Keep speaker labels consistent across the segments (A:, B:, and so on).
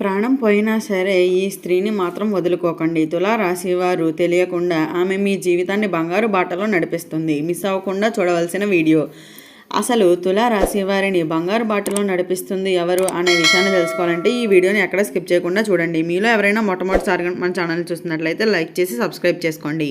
A: ప్రాణం పోయినా సరే ఈ స్త్రీని మాత్రం వదులుకోకండి. తులా వారు తెలియకుండా ఆమె మీ జీవితాన్ని బంగారు బాటలో నడిపిస్తుంది. మిస్ అవ్వకుండా చూడవలసిన వీడియో. అసలు తులా వారిని బంగారు బాటలో నడిపిస్తుంది ఎవరు అనే విషయాన్ని తెలుసుకోవాలంటే ఈ వీడియోని ఎక్కడ స్కిప్ చేయకుండా చూడండి. మీలో ఎవరైనా మొట్టమొదటిసారిగా మన ఛానల్ చూస్తున్నట్లయితే లైక్ చేసి సబ్స్క్రైబ్ చేసుకోండి.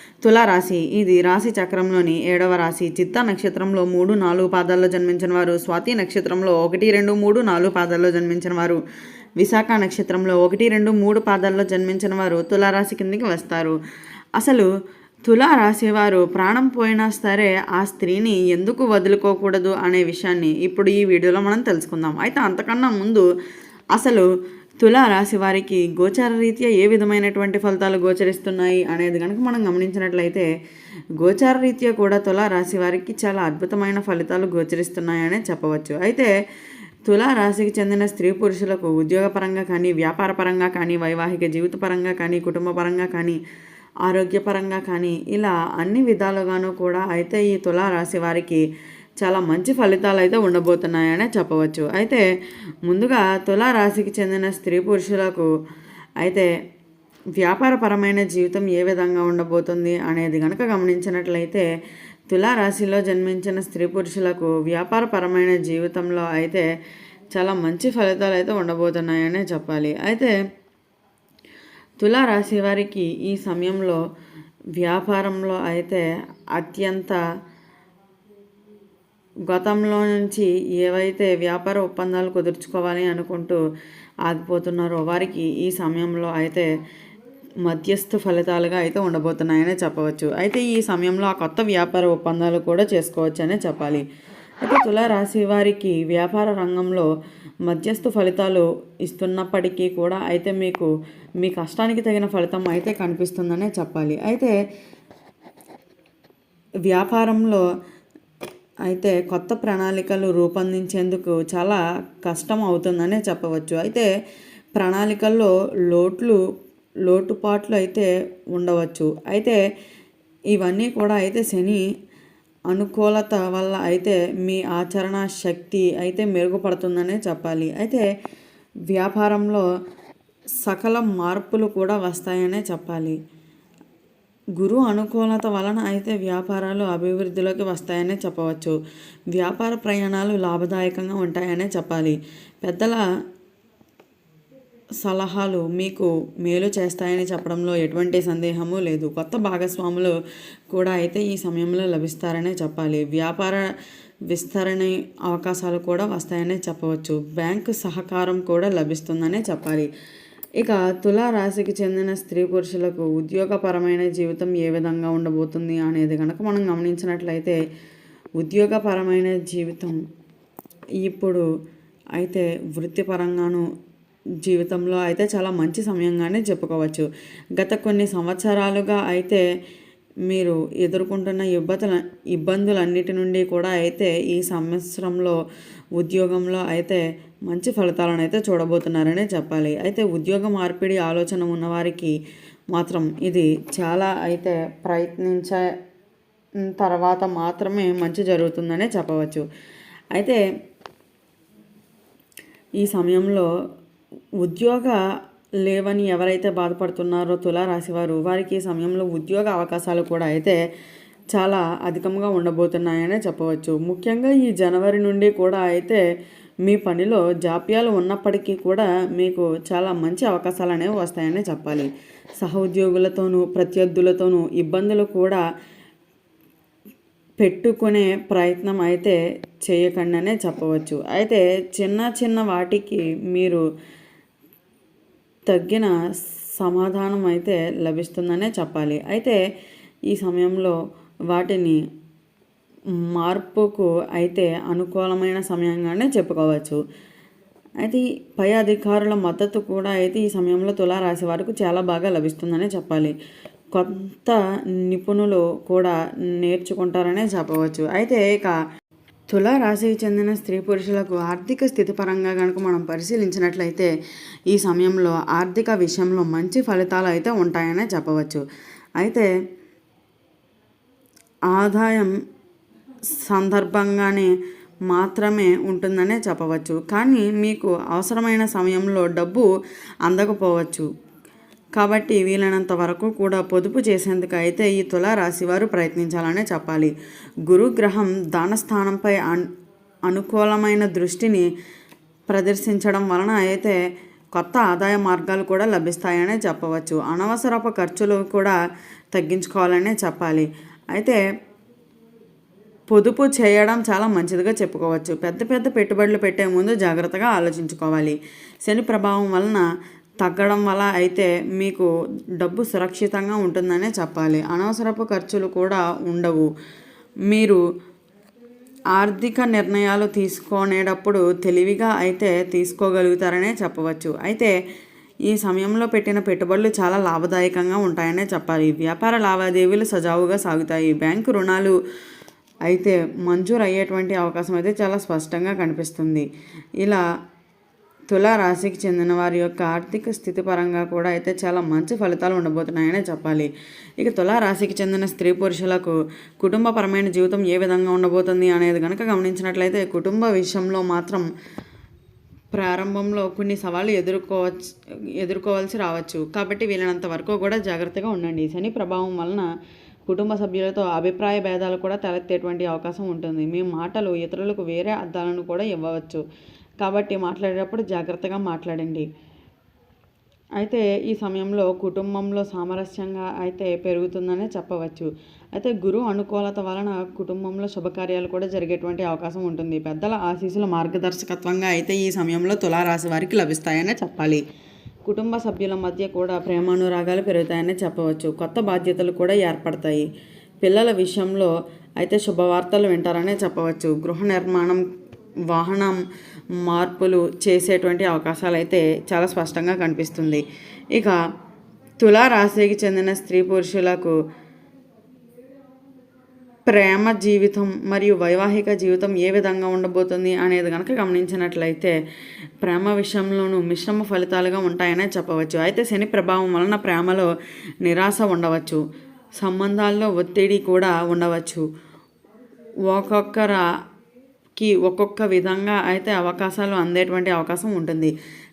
A: తులారాశి. ఇది రాశి చక్రంలోని ఏడవ రాశి. చిత్త నక్షత్రంలో మూడు నాలుగు పాదాల్లో జన్మించిన వారు. స్వాతి నక్షత్రంలో ఒకటి రెండు మూడు నాలుగు పాదాల్లో జన్మించిన వారు. విశాఖ నక్షత్రంలో ఒకటి రెండు మూడు పాదాల్లో జన్మించిన వారు తులారాశి కిందికి వస్తారు. అసలు తులా రాశి వారు ప్రాణం పోయినా సరే ఆ స్త్రీని ఎందుకు వదులుకోకూడదు అనే విషయాన్ని ఇప్పుడు ఈ వీడియోలో మనం తెలుసుకుందాం. అయితే అంతకన్నా ముందు అసలు తులారాశి వారికి గోచార రీత్యా ఏ విధమైనటువంటి ఫలితాలు గోచరిస్తున్నాయి అనేది కనుక మనం గమనించినట్లయితే గోచార రీత్యా కూడా తులారాశి వారికి చాలా అద్భుతమైన ఫలితాలు గోచరిస్తున్నాయనే చెప్పవచ్చు. అయితే తులారాశికి చెందిన స్త్రీ పురుషులకు ఉద్యోగపరంగా కానీ వ్యాపారపరంగా కానీ వైవాహిక జీవితపరంగా కానీ కుటుంబ పరంగా కానీ ఆరోగ్యపరంగా కానీ ఇలా అన్ని విధాలుగాను కూడా అయితే ఈ తులారాశి వారికి చాలా మంచి ఫలితాలు అయితే ఉండబోతున్నాయనే చెప్పవచ్చు. అయితే ముందుగా తులా రాశికి చెందిన స్త్రీ పురుషులకు అయితే వ్యాపారపరమైన జీవితం ఏ విధంగా ఉండబోతుంది అనేది కనుక గమనించినట్లయితే తులా రాశిలో జన్మించిన స్త్రీ పురుషులకు వ్యాపారపరమైన జీవితంలో అయితే చాలా మంచి ఫలితాలు అయితే ఉండబోతున్నాయనే చెప్పాలి. అయితే తులా రాశి వారికి ఈ సమయంలో వ్యాపారంలో అయితే అత్యంత గతంలో నుంచి ఏవైతే వ్యాపార ఒప్పందాలు కుదుర్చుకోవాలి అనుకుంటూ ఆగిపోతున్నారో వారికి ఈ సమయంలో అయితే మధ్యస్థ ఫలితాలుగా అయితే ఉండబోతున్నాయనే చెప్పవచ్చు. అయితే ఈ సమయంలో ఆ కొత్త వ్యాపార ఒప్పందాలు కూడా చేసుకోవచ్చనే చెప్పాలి. అయితే తులారాశి వారికి వ్యాపార రంగంలో మధ్యస్థ ఫలితాలు ఇస్తున్నప్పటికీ కూడా అయితే మీకు మీ కష్టానికి తగిన ఫలితం అయితే కనిపిస్తుందనే చెప్పాలి. అయితే వ్యాపారంలో అయితే కొత్త ప్రణాళికలు రూపొందించేందుకు చాలా కష్టం అవుతుందనే చెప్పవచ్చు. అయితే ప్రణాళికల్లో లోట్లు లోటుపాట్లు అయితే ఉండవచ్చు. అయితే ఇవన్నీ కూడా అయితే శని అనుకూలత వల్ల అయితే మీ ఆచరణ శక్తి అయితే మెరుగుపడుతుందనే చెప్పాలి. అయితే వ్యాపారంలో సకల మార్పులు కూడా వస్తాయనే చెప్పాలి. గురు అనుకూలత వలన అయితే వ్యాపారాలు అభివృద్ధిలోకి వస్తాయనే చెప్పవచ్చు. వ్యాపార ప్రయాణాలు లాభదాయకంగా ఉంటాయనే చెప్పాలి. పెద్దల సలహాలు మీకు మేలు చేస్తాయని చెప్పడంలో ఎటువంటి సందేహము లేదు. కొత్త భాగస్వాములు కూడా అయితే ఈ సమయంలో లభిస్తారనే చెప్పాలి. వ్యాపార విస్తరణ అవకాశాలు కూడా వస్తాయనే చెప్పవచ్చు. బ్యాంకు సహకారం కూడా లభిస్తుందనే చెప్పాలి. ఇక తులారాశికి చెందిన స్త్రీ పురుషులకు ఉద్యోగపరమైన జీవితం ఏ విధంగా ఉండబోతుంది అనేది కనుక మనం గమనించినట్లయితే ఉద్యోగపరమైన జీవితం ఇప్పుడు అయితే వృత్తిపరంగాను జీవితంలో అయితే చాలా మంచి సమయంగానే చెప్పుకోవచ్చు. గత కొన్ని సంవత్సరాలుగా అయితే మీరు ఎదుర్కొంటున్న ఇబ్బందుల ఇబ్బందులన్నిటి నుండి కూడా అయితే ఈ సంవత్సరంలో ఉద్యోగంలో అయితే మంచి ఫలితాలను అయితే చూడబోతున్నారనే చెప్పాలి. అయితే ఉద్యోగ మార్పిడి ఆలోచన ఉన్నవారికి మాత్రం ఇది చాలా అయితే ప్రయత్నించే తర్వాత మాత్రమే మంచి జరుగుతుందనే చెప్పవచ్చు. అయితే ఈ సమయంలో ఉద్యోగ లేవని ఎవరైతే బాధపడుతున్నారో తులారాశివారు వారికి ఈ సమయంలో ఉద్యోగ అవకాశాలు కూడా అయితే చాలా అధికంగా ఉండబోతున్నాయనే చెప్పవచ్చు. ముఖ్యంగా ఈ జనవరి నుండి కూడా అయితే మీ పనిలో జాప్యాలు ఉన్నప్పటికీ కూడా మీకు చాలా మంచి అవకాశాలు అనేవి వస్తాయనే చెప్పాలి. సహ ఉద్యోగులతోనూ ప్రత్యర్థులతోనూ ఇబ్బందులు కూడా పెట్టుకునే ప్రయత్నం అయితే చేయకుండానే చెప్పవచ్చు. అయితే చిన్న చిన్న వాటికి మీరు తగ్గిన సమాధానం అయితే లభిస్తుందనే చెప్పాలి. అయితే ఈ సమయంలో వాటిని మార్పుకు అయితే అనుకూలమైన సమయంగానే చెప్పుకోవచ్చు. అయితే పై అధికారుల మద్దతు కూడా అయితే ఈ సమయంలో తులారాశి వారికి చాలా బాగా లభిస్తుందనే చెప్పాలి. కొత్త నిపుణులు కూడా నేర్చుకుంటారనే చెప్పవచ్చు. అయితే ఇక తులారాశికి చెందిన స్త్రీ పురుషులకు ఆర్థిక స్థితి పరంగా కనుక మనం పరిశీలించినట్లయితే ఈ సమయంలో ఆర్థిక విషయంలో మంచి ఫలితాలు అయితే ఉంటాయనే చెప్పవచ్చు. అయితే ఆదాయం సందర్భంగానే మాత్రమే ఉంటుందనే చెప్పవచ్చు. కానీ మీకు అవసరమైన సమయంలో డబ్బు అందకపోవచ్చు. కాబట్టి వీలైనంత వరకు కూడా పొదుపు చేసేందుకు అయితే ఈ తులా రాశి వారు ప్రయత్నించాలనే చెప్పాలి. గురుగ్రహం దానస్థానంపై అన్ అనుకూలమైన దృష్టిని ప్రదర్శించడం వలన అయితే కొత్త ఆదాయ మార్గాలు కూడా లభిస్తాయనే చెప్పవచ్చు. అనవసరపు ఖర్చులు కూడా తగ్గించుకోవాలనే చెప్పాలి. అయితే పొదుపు చేయడం చాలా మంచిదిగా చెప్పుకోవచ్చు. పెద్ద పెద్ద పెట్టుబడులు పెట్టే ముందు జాగ్రత్తగా ఆలోచించుకోవాలి. శని ప్రభావం వలన తగ్గడం వల్ల అయితే మీకు డబ్బు సురక్షితంగా ఉంటుందనే చెప్పాలి. అనవసరపు ఖర్చులు కూడా ఉండవు. మీరు ఆర్థిక నిర్ణయాలు తీసుకునేటప్పుడు తెలివిగా అయితే తీసుకోగలుగుతారనే చెప్పవచ్చు. అయితే ఈ సమయంలో పెట్టిన పెట్టుబడులు చాలా లాభదాయకంగా ఉంటాయనే చెప్పాలి. వ్యాపార లావాదేవీలు సజావుగా సాగుతాయి. బ్యాంకు రుణాలు అయితే మంజూరు అయ్యేటువంటి అవకాశం అయితే చాలా స్పష్టంగా కనిపిస్తుంది. ఇలా తులారాశికి చెందిన వారి యొక్క ఆర్థిక స్థితి పరంగా కూడా అయితే చాలా మంచి ఫలితాలు ఉండబోతున్నాయనే చెప్పాలి. ఇక తులా రాశికి చెందిన స్త్రీ పురుషులకు కుటుంబపరమైన జీవితం ఏ విధంగా ఉండబోతుంది అనేది కనుక గమనించినట్లయితే కుటుంబ విషయంలో మాత్రం ప్రారంభంలో కొన్ని సవాళ్ళు ఎదుర్కోవచ్చు ఎదుర్కోవాల్సి రావచ్చు. కాబట్టి వీలైనంత వరకు కూడా జాగ్రత్తగా ఉండండి. శని ప్రభావం వలన కుటుంబ సభ్యులతో అభిప్రాయ భేదాలు కూడా తలెత్తేటువంటి అవకాశం ఉంటుంది. మీ మాటలు ఇతరులకు వేరే అర్థాలను కూడా ఇవ్వవచ్చు. కాబట్టి మాట్లాడేటప్పుడు జాగ్రత్తగా మాట్లాడండి. అయితే ఈ సమయంలో కుటుంబంలో సామరస్యంగా అయితే పెరుగుతుందనే చెప్పవచ్చు. అయితే గురు అనుకూలత వలన కుటుంబంలో శుభకార్యాలు కూడా జరిగేటువంటి అవకాశం ఉంటుంది. పెద్దల ఆశీస్సుల మార్గదర్శకత్వంగా అయితే ఈ సమయంలో తులారాశి వారికి లభిస్తాయనే చెప్పాలి. కుటుంబ సభ్యుల మధ్య కూడా ప్రేమానురాగాలు పెరుగుతాయని చెప్పవచ్చు. కొత్త బాధ్యతలు కూడా ఏర్పడతాయి. పిల్లల విషయంలో అయితే శుభవార్తలు వింటారనే చెప్పవచ్చు. గృహ నిర్మాణం వాహనం మార్పులు చేసేటువంటి అవకాశాలు అయితే చాలా స్పష్టంగా కనిపిస్తుంది. ఇక తులారాశికి చెందిన స్త్రీ పురుషులకు ప్రేమ జీవితం మరియు వైవాహిక జీవితం ఏ విధంగా ఉండబోతుంది అనేది కనుక గమనించినట్లయితే ప్రేమ విషయంలోనూ మిశ్రమ ఫలితాలుగా ఉంటాయనే చెప్పవచ్చు. అయితే శని ప్రభావం వలన ప్రేమలో నిరాశ ఉండవచ్చు. సంబంధాల్లో ఒత్తిడి కూడా ఉండవచ్చు. కి ఒక్కొక్క విధంగా అయితే అవకాశాలు అందేటువంటి అవకాశం ఉంటుంది.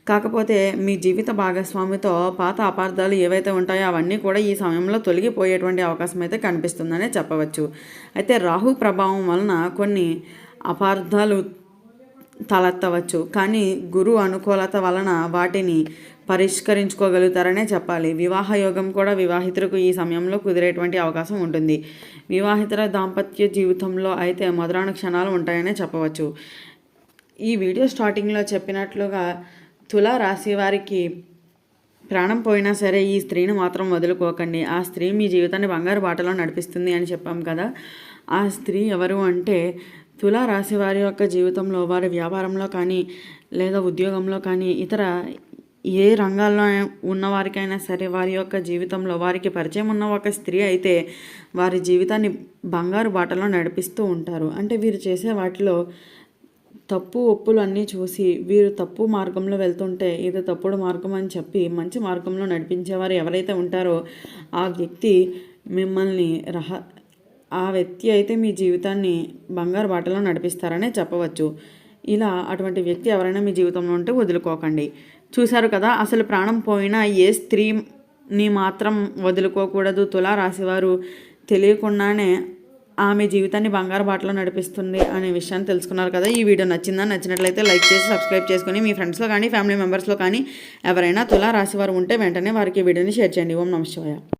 A: కాకపోతే మీ జీవిత భాగస్వామితో పాత అపార్థాలు ఏవైతే ఉంటాయో అవన్నీ కూడా ఈ సమయంలో తొలగిపోయేటువంటి అవకాశం అయితే కనిపిస్తుందనే చెప్పవచ్చు. అయితే రాహు ప్రభావం వలన కొన్ని అపార్థాలు తలెత్తవచ్చు. కానీ గురు అనుకూలత వలన వాటిని పరిష్కరించుకోగలుగుతారనే చెప్పాలి. వివాహ యోగం కూడా వివాహితులకు ఈ సమయంలో కుదిరేటువంటి అవకాశం ఉంటుంది. వివాహితుల దాంపత్య జీవితంలో అయితే మధురాణ క్షణాలు ఉంటాయనే చెప్పవచ్చు. ఈ వీడియో స్టార్టింగ్లో చెప్పినట్లుగా తులా రాశి వారికి ప్రాణం పోయినా సరే ఈ స్త్రీని మాత్రం వదులుకోకండి. ఆ స్త్రీ మీ జీవితాన్ని బంగారు బాటలో నడిపిస్తుంది అని చెప్పాం కదా. ఆ స్త్రీ ఎవరు అంటే తులా రాశి వారి యొక్క జీవితంలో వారి వ్యాపారంలో కానీ లేదా ఉద్యోగంలో కానీ ఇతర ఏ రంగాల్లో ఉన్నవారికైనా సరే వారి యొక్క జీవితంలో వారికి పరిచయం ఉన్న ఒక స్త్రీ అయితే వారి జీవితాన్ని బంగారు బాటలో నడిపిస్తూ ఉంటారు. అంటే వీరు చేసే వాటిలో తప్పు ఒప్పులు అన్నీ చూసి వీరు తప్పు మార్గంలో వెళ్తుంటే ఇది తప్పుడు మార్గం అని చెప్పి మంచి మార్గంలో నడిపించేవారు ఎవరైతే ఉంటారో ఆ వ్యక్తి మిమ్మల్ని రహ ఆ వ్యక్తి అయితే మీ జీవితాన్ని బంగారు బాటలో నడిపిస్తారనే చెప్పవచ్చు. ఇలా అటువంటి వ్యక్తి ఎవరైనా మీ జీవితంలో ఉంటే వదులుకోకండి. చూశారు కదా అసలు ప్రాణం పోయినా ఏ స్త్రీని మాత్రం వదులుకోకూడదు. తులా రాశివారు తెలియకుండానే ఆమె జీవితాన్ని బంగారు బాటలో నడిపిస్తుంది అనే విషయాన్ని తెలుసుకున్నారు కదా. ఈ వీడియో నచ్చిందా? నచ్చినట్లయితే లైక్ చేసి సబ్స్క్రైబ్ చేసుకుని మీ ఫ్రెండ్స్లో కానీ ఫ్యామిలీ మెంబర్స్లో కానీ ఎవరైనా తులా రాశి వారు ఉంటే వెంటనే వారికి ఈ వీడియోని షేర్ చేయండి. ఓం నమశివాయ